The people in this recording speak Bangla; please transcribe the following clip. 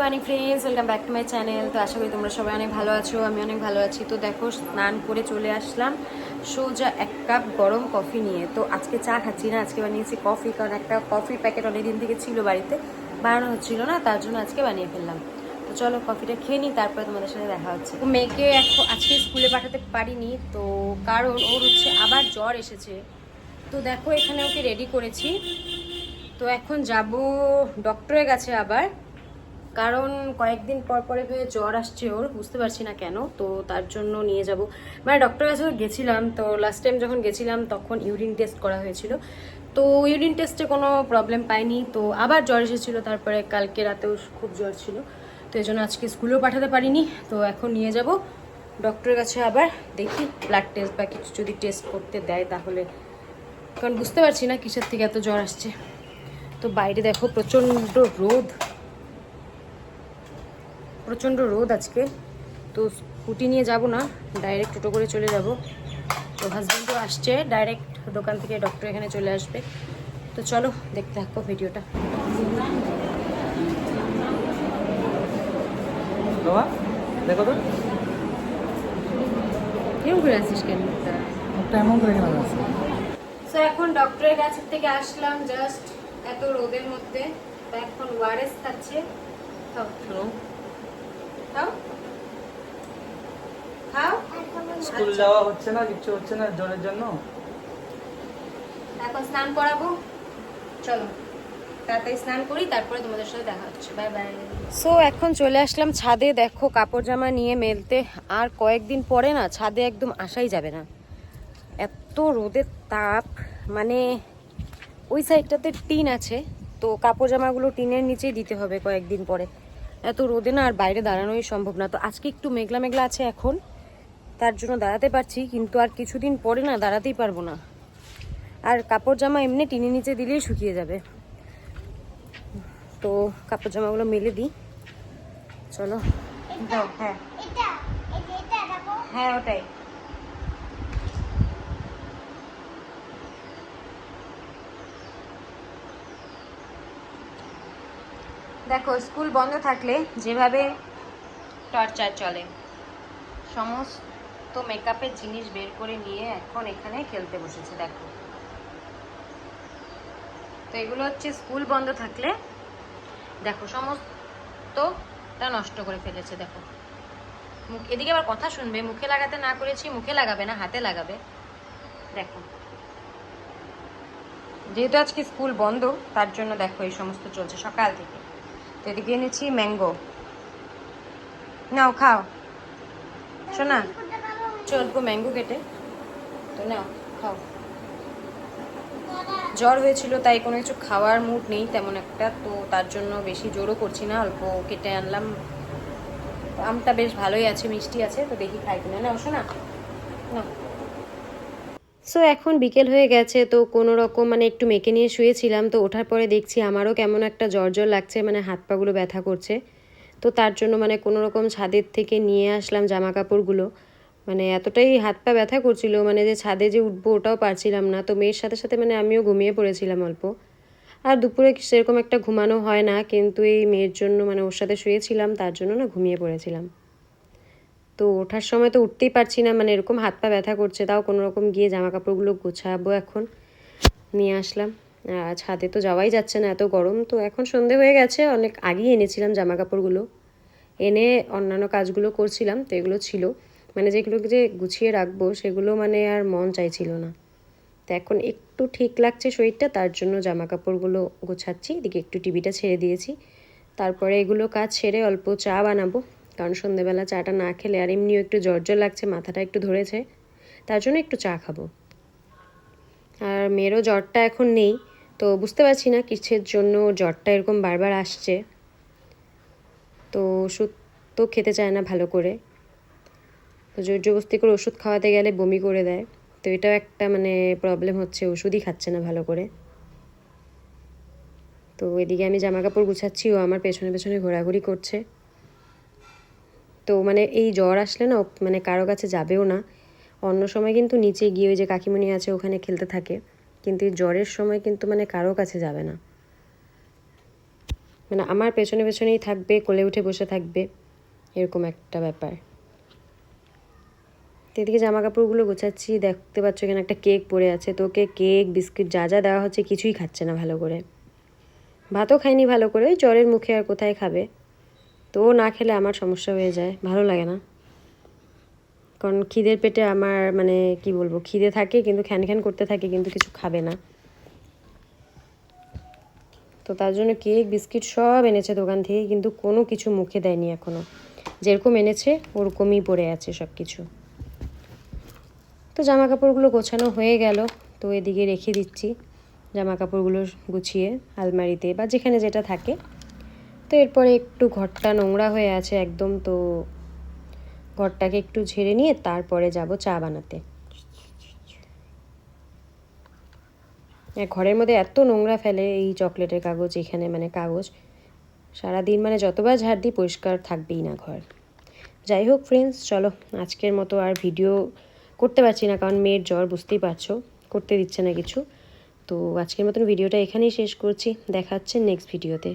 Morning friends welcome back to my channel তো আশা করি তোমরা সবাই অনেক ভালো আছো, আমি অনেক ভালো আছি। তো দেখো, স্নান করে চলে আসলাম সোজা এক কাপ গরম কফি নিয়ে। তো আজকে চা খাচ্ছি না, আজকে বানিয়েছি কফি, কারণ একটা কফির প্যাকেট অনেক দিন থেকে ছিল বাড়িতে, বানানো হচ্ছিল না, তার জন্য আজকে বানিয়ে ফেললাম। তো চলো কফিটা খেয়ে নিই, তারপরে তোমাদের সাথে দেখা হচ্ছে। মেয়েকে এখন আজকে স্কুলে পাঠাতে পারিনি, তো কারণ ওর হচ্ছে আবার জ্বর এসেছে। তো দেখো, এখানে ওকে রেডি করেছি। তো এখন যাব ডক্টরের কাছে আবার। কারণ কয়েকদিন পর পরে জ্বর আসছে ওর, বুঝতে পারছি না কেন, তো তার জন্য নিয়ে যাব। মানে ডক্টরের কাছে গেছিলাম, তো লাস্ট টাইম যখন গেছিলাম তখন ইউরিন টেস্ট করা হয়েছিল। তো ইউরিন টেস্টে কোনো প্রবলেম পাইনি, তো আবার জ্বর এসেছিল, তারপরে কালকে রাতেও খুব জ্বর ছিল। তো এই জন্য আজকে স্কুলেও পাঠাতে পারিনি, তো এখন নিয়ে যাব। ডক্টরের কাছে আবার দেখি ব্লাড টেস্ট বা কিছু যদি টেস্ট করতে দেয় তাহলে। কারণ বুঝতে পারছি না কিসের থেকে এত জ্বর আসছে। তো বাইরে দেখো প্রচণ্ড রোদ। প্রচণ্ড রোদ আজকে। তো স্কুটি নিয়ে যাব না ডাইরেক্ট টোটো করে চলে যাব। তো হাজব্যান্ডও আসছে ডাইরেক্ট দোকান থেকে ডক্টর এখানে চলে আসবে। তো চলো দেখতে থাকো ভিডিওটা। বাবা দেখো তো। কেমন করে আসিস কেন? এমন করে কেন আছে? সো এখন ডক্টরের কাছ থেকে আসলাম জাস্ট এত রোদের মধ্যে। এখন ওয়ারেস খাচ্ছে খাও খাও খাও। স্কুল যাওয়া হচ্ছে না কিচ্ছু হচ্ছে না জ্বরের জন্য? এখন স্নান করাবো। চলো তাড়াতাড়ি স্নান করি তারপরে তোমাদের সাথে দেখা হচ্ছে। Bye bye. সো এখন চলে আসলাম ছাদে দেখো কাপড় জামা নিয়ে মেলতে। আর কয়েকদিন পরে না ছাদে একদম আসাই যাবে না। এত রোদের তাপ মানে ওই সাইডটাতে টিন আছে তো কাপড় জামাগুলো টিনের নিচেই দিতে হবে কয়েকদিন পরে। এত রোদে না আর বাইরে দাঁড়ানোই সম্ভব না তো আজকে একটু মেঘলা মেঘলা আছে এখন তার জন্য দাঁড়াতে পারছি কিন্তু আর কিছুদিন পরে না দাঁড়াতেই পারব না আর কাপড় জামা এমনি টিনে নিচে দিলেই শুকিয়ে যাবে তো কাপড় জামাগুলো মেলে দিই চলো হ্যাঁ হ্যাঁ ওটাই দেখো, স্কুল বন্ধ থাকলে যেভাবে টর্চার চলে, সমস্ত মেকআপের জিনিস বের করে নিয়ে এখন এখানে খেলতে বসেছে, দেখো। তো এগুলো হচ্ছে স্কুল বন্ধ থাকলে, দেখো, সমস্তটা নষ্ট করে ফেলেছে, দেখো। মুখ, এদিকে আবার কথা শুনবে, মুখে লাগাতে না করেছি, মুখে লাগাবে না, হাতে লাগাবে। দেখো। যেহেতু আজকে স্কুল বন্ধ, তার জন্য দেখো এই সমস্ত চলছে সকাল থেকে। তো এদিকে এনেছি ম্যাঙ্গো নাও খাও শোনা অল্প ম্যাঙ্গো কেটে তো নাও খাও জ্বর হয়েছিল, তাই কোনো কিছু খাওয়ার মুড নেই, তেমন একটা, তো তার জন্য বেশি জোরও করছি না, অল্প কেটে আনলাম। আমটা বেশ ভালোই আছে, মিষ্টি আছে, তো দেখি খাই কিনা। না শোনা। না সো এখন বিকেল হয়ে গেছে, তো কোনো রকম মানে একটু মেখে নিয়ে শুয়েছিলাম, তো ওঠার পরে দেখছি আমারও কেমন একটা জ্বর জ্বর লাগছে মানে হাত পাগুলো ব্যথা করছে। তো তার জন্য মানে কোনো রকম ছাদের থেকে নিয়ে আসলাম জামা কাপড়গুলো মানে এতটাই হাত পা ব্যথা করছিল মানে যে ছাদে যে উঠবো ওটাও পারছিলাম না, তো মেয়ের সাথে সাথে মানে আমিও ঘুমিয়ে পড়েছিলাম অল্প। আর দুপুরে সেরকম একটা ঘুমানো হয় না, কিন্তু এই মেয়ের জন্য মানে ওর সাথে শুয়েছিলাম, তার জন্য না ঘুমিয়ে পড়েছিলাম। তো ওঠার সময় তো উঠতেই পারছি না মানে এরকম হাত পা ব্যথা করছে, তাও কোনো রকম গিয়ে জামা কাপড়গুলো গোছাবো এখন। নিয়ে আসলাম। ছাদে তো যাওয়াই যাচ্ছে না, এত গরম। তো এখন সন্ধে হয়ে গেছে, অনেক আগেই এনেছিলাম জামা কাপড়গুলো এনে অন্যান্য কাজগুলো করছিলাম, তো এগুলো ছিল। মানে যেগুলোকে যে গুছিয়ে রাখব, সেগুলো মানে আর মন চাইছিল না। তো এখন একটু ঠিক লাগছে শরীরটা, তার জন্য জামা কাপড়গুলো গোছাচ্ছি। এদিকে একটু টিভিটা ছেড়ে দিয়েছি। তারপরে এগুলো কাজ ছেড়ে অল্প চা বানাবো। কারণ সন্ধেবেলা চাটা না খেলে আর এমনিও একটু জ্বর জ্বর লাগছে, মাথাটা একটু ধরেছে, তার জন্য একটু চা খাব। আর মেয়েরও জ্বরটা এখন নেই, তো বুঝতে পারছি না কিসের জন্য জ্বরটা এরকম বারবার আসছে। তো ওষুধ তো খেতে চায় না ভালো করে। তো জবস্তি করে ওষুধ খাওয়াতে গেলে বমি করে দেয়। তো এটাও একটা মানে প্রবলেম হচ্ছে, ওষুধই খাচ্ছে না ভালো করে। তো এদিকে আমি জামা কাপড় গুছাচ্ছি, ও আমার পেছনে পেছনে ঘোরাঘুরি করছে। তো মানে এই জ্বর আসলে না মানে কারও কাছে যাবেও না। অন্য সময় কিন্তু নিচে গিয়ে ওই যে কাকিমণি আছে, ওখানে খেলতে থাকে। কিন্তু এই জ্বরের সময় কিন্তু মানে কারও কাছে যাবে না। মানে আমার পেছনে পেছনেই থাকবে, কোলে উঠে বসে থাকবে, এরকম একটা ব্যাপার। এদিকে জামা কাপড়গুলো গোছাচ্ছি, দেখতে পাচ্ছ এখানে একটা কেক পড়ে আছে। তো ওকে কেক, বিস্কিট যা যা দেওয়া হচ্ছে কিছুই খাচ্ছে না ভালো করে। ভাতও খায়নি ভালো করে, ওই জ্বরের মুখে আর কোথায় খাবে? তো ও না খেলে আমার সমস্যা হয়ে যায়, ভালো লাগে না। কারণ খিদের পেটে আমার মানে কি বলব, খিদে থাকে কিন্তু খ্যান খ্যান করতে থাকে কিন্তু কিছু খাবে না। তো তার জন্য কেক, বিস্কিট সব এনেছে দোকান থেকে কিন্তু কোনো কিছু মুখে দেয়নি এখনও। যেরকম এনেছে, ওরকমই পড়ে আছে সব কিছু তো জামা কাপড়গুলো গোছানো হয়ে গেল, তো এদিকে রেখে দিচ্ছি। জামা কাপড়গুলো গুছিয়ে আলমারিতে বা যেখানে যেটা থাকে। তো এরপরে একটু ঘরটা নোংরা হয়ে আছে একদম, তো ঘরটাকে একটু ঝেড়ে নিয়ে তারপরে যাব চা বানাতে। ঘরের মধ্যে এত নোংরা ফেলে এই চকলেটের কাগজ এখানে মানে কাগজ। সারাদিন মানে যতবার ঝাড় দিই পরিষ্কার থাকবেই না ঘর। যাই হোক ফ্রেন্ডস চলো আজকের মতো আর ভিডিও করতে পারছি না, কারণ মেয়ের জ্বর বুঝতেই পারছ, করতে দিচ্ছে না কিছু। তো আজকের মতন ভিডিওটা এখানেই শেষ করছি, দেখা হচ্ছে নেক্সট ভিডিওতে